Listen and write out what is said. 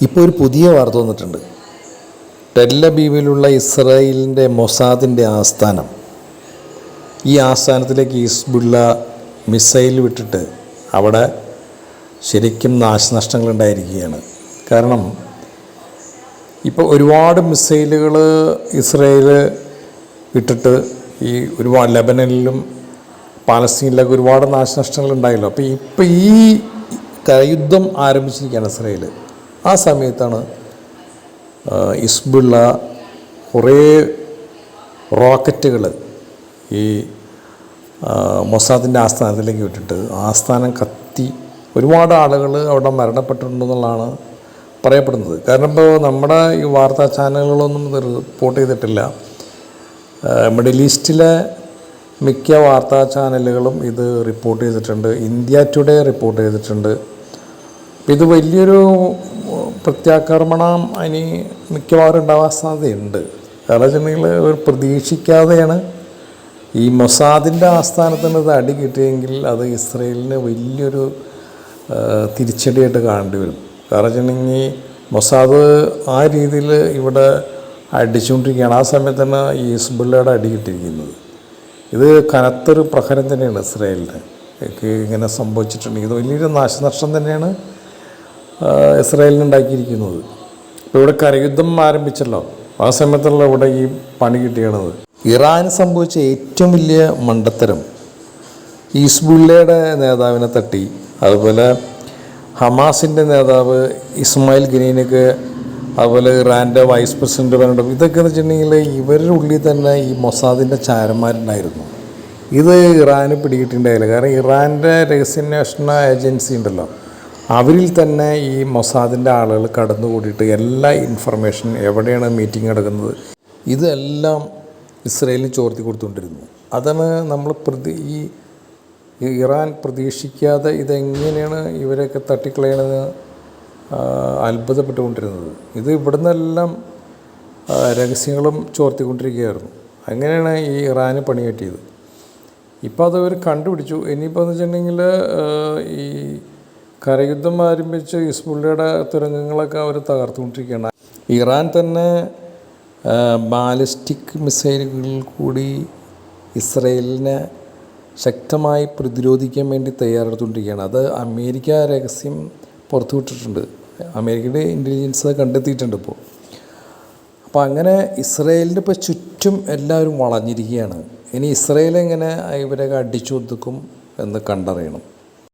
ഇപ്പോൾ ഒരു പുതിയ വാർത്ത വന്നിട്ടുണ്ട്. ടെല്ലബീവിലുള്ള ഇസ്രായേലിന്റെ മൊസാദിന്റെ ആസ്ഥാനം. ഈ ആസ്ഥാനത്തിലേക്ക് ഈസ്ബുള്ള മിസൈൽ വിട്ടിട്ട് അവിടെ ശരിക്കും നാശനഷ്ടങ്ങൾ ഉണ്ടായിരിക്കുകയാണ് കാരണം ഇപ്പോൾ ഒരുപാട് മിസൈലുകൾ ഇസ്രയേൽ ഇട്ടിട്ട് ഈ ഒരുപാട് ലെബനനിലും പാലസ്തീനിലൊക്കെ ഒരുപാട് നാശനഷ്ടങ്ങൾ ഉണ്ടായല്ലോ അപ്പോൾ ഇപ്പോൾ ഈ യുദ്ധം ആരംഭിച്ചിരിക്കുകയാണ് ഇസ്രയേൽ ആ സമയത്താണ് ഇസ്ബുള്ള കുറേ റോക്കറ്റുകൾ ഈ മൊസാദിന്റെ ആസ്ഥാനത്തിലേക്ക് വിട്ടിട്ട് ആസ്ഥാനം കത്തി ഒരുപാട് ആളുകൾ അവിടെ മരണപ്പെട്ടിട്ടുണ്ടെന്നുള്ളതാണ് പറയപ്പെടുന്നത്. കാരണം ഇപ്പോൾ നമ്മുടെ ഈ വാർത്താ ചാനലുകളൊന്നും ഇത് റിപ്പോർട്ട് ചെയ്തിട്ടില്ല. മിഡിൽ ഈസ്റ്റിലെ മിക്ക വാർത്താ ചാനലുകളും ഇത് റിപ്പോർട്ട് ചെയ്തിട്ടുണ്ട്. ഇന്ത്യ ടുഡേ റിപ്പോർട്ട് ചെയ്തിട്ടുണ്ട്. ഇത് വലിയൊരു പ്രത്യാക്രമണം ഇനി മിക്കവാറും ഉണ്ടാവാൻ സാധ്യതയുണ്ട്. കാരണം ഒരു പ്രതീക്ഷിക്കാതെയാണ് ഈ മൊസാദിന്റെ ആസ്ഥാനത്തിന് അത് അടി കിട്ടിയെങ്കിൽ അത് ഇസ്രയേലിന് വലിയൊരു തിരിച്ചടിയായിട്ട് കാണേണ്ടി വരും. കാരണം വെച്ചിട്ടുണ്ടെങ്കിൽ മൊസാദ് ആ രീതിയിൽ ഇവിടെ അടിച്ചുകൊണ്ടിരിക്കുകയാണ്. ആ സമയത്ത് തന്നെ ഈ ഹിസ്ബുള്ളയുടെ അടി കിട്ടിയിരിക്കുന്നത്. ഇത് കനത്തൊരു പ്രഹരം തന്നെയാണ് ഇസ്രയേലിന്. ഇങ്ങനെ സംഭവിച്ചിട്ടുണ്ടെങ്കിൽ ഇത് വലിയൊരു നാശനഷ്ടം തന്നെയാണ് ആ, ഇസ്രായേലിന് ഉണ്ടാക്കിയിരിക്കുന്നത്. ഇപ്പോൾ ഇവിടെ കരയുദ്ധം ആരംഭിച്ചല്ലോ. ആ സമയത്തുള്ള ഇവിടെ ഈ പണി കിട്ടിയണത്. ഇറാന് സംഭവിച്ച ഏറ്റവും വലിയ മണ്ടത്തരം ഈസ്ബുള്ളയുടെ നേതാവിനെ തട്ടി അതുപോലെ ഹമാസിന്റെ നേതാവ് ഇസ്മായിൽ ഗനീനൊക്കെ അതുപോലെ ഇറാന്റെ വൈസ് പ്രസിഡന്റ് പറഞ്ഞിട്ട് ഇതൊക്കെ എന്ന് വെച്ചിട്ടുണ്ടെങ്കിൽ ഇവരുടെ ഉള്ളിൽ തന്നെ ഈ മൊസാദിന്റെ ചാരന്മാരുണ്ടായിരുന്നു. ഇത് ഇറാന് പിടികിട്ടിണ്ടായില്ല കാരണം ഇറാന്റെ രഹസ്യാന്വേഷണ ഏജൻസി ഉണ്ടല്ലോ. അവരിൽ തന്നെ ഈ മൊസാദിന്റെ ആളുകൾ കടന്നുകൂടിയിട്ട് എല്ലാ ഇൻഫർമേഷൻ എവിടെയാണ് മീറ്റിംഗ് നടക്കുന്നത്? ഇതെല്ലാം ഇസ്രയേലിന് ചോർത്തി കൊടുത്തുകൊണ്ടിരുന്നു. അതാണ് നമ്മൾ പ്രതി ഈ ഇറാൻ പ്രതീക്ഷിക്കാതെ ഇതെങ്ങനെയാണ് ഇവരെയൊക്കെ തട്ടിക്കളയണമെന്ന് ആ, അത്ഭുതപ്പെട്ടുകൊണ്ടിരുന്നത്. ഇത് ഇവിടുന്നെല്ലാം രഹസ്യങ്ങളും ചോർത്തിക്കൊണ്ടിരിക്കുകയായിരുന്നു. അങ്ങനെയാണ് ഈ ഇറാന് പണി കിട്ടിയത് ഇപ്പോൾ അതവർ കണ്ടുപിടിച്ചു. ഇനിയിപ്പോൾ എന്ന് വെച്ചിട്ടുണ്ടെങ്കിൽ ഈ കരയുദ്ധം ആരംഭിച്ച് ഹിസ്ബുള്ളയുടെ തുരങ്കങ്ങളൊക്കെ അവർ തകർത്തുകൊണ്ടിരിക്കുകയാണ്. ഇറാൻ തന്നെ ബാലിസ്റ്റിക് മിസൈലുകളിൽ കൂടി ഇസ്രയേലിനെ ശക്തമായി പ്രതിരോധിക്കാൻ വേണ്ടി തയ്യാറെടുത്തുകൊണ്ടിരിക്കുകയാണ്. അത് അമേരിക്ക രഹസ്യം പുറത്തുവിട്ടിട്ടുണ്ട് അമേരിക്കയുടെ ഇന്റലിജൻസ് കണ്ടെത്തിയിട്ടുണ്ട് ഇപ്പോൾ. അപ്പോൾ അങ്ങനെ ഇസ്രയേലിന്റെ ഇപ്പോൾ ചുറ്റും എല്ലാവരും വളഞ്ഞിരിക്കുകയാണ്. ഇനി ഇസ്രയേൽ എങ്ങനെ ഇവരെയൊക്കെ അടിച്ചൊതുക്കും എന്ന് കണ്ടറിയണം.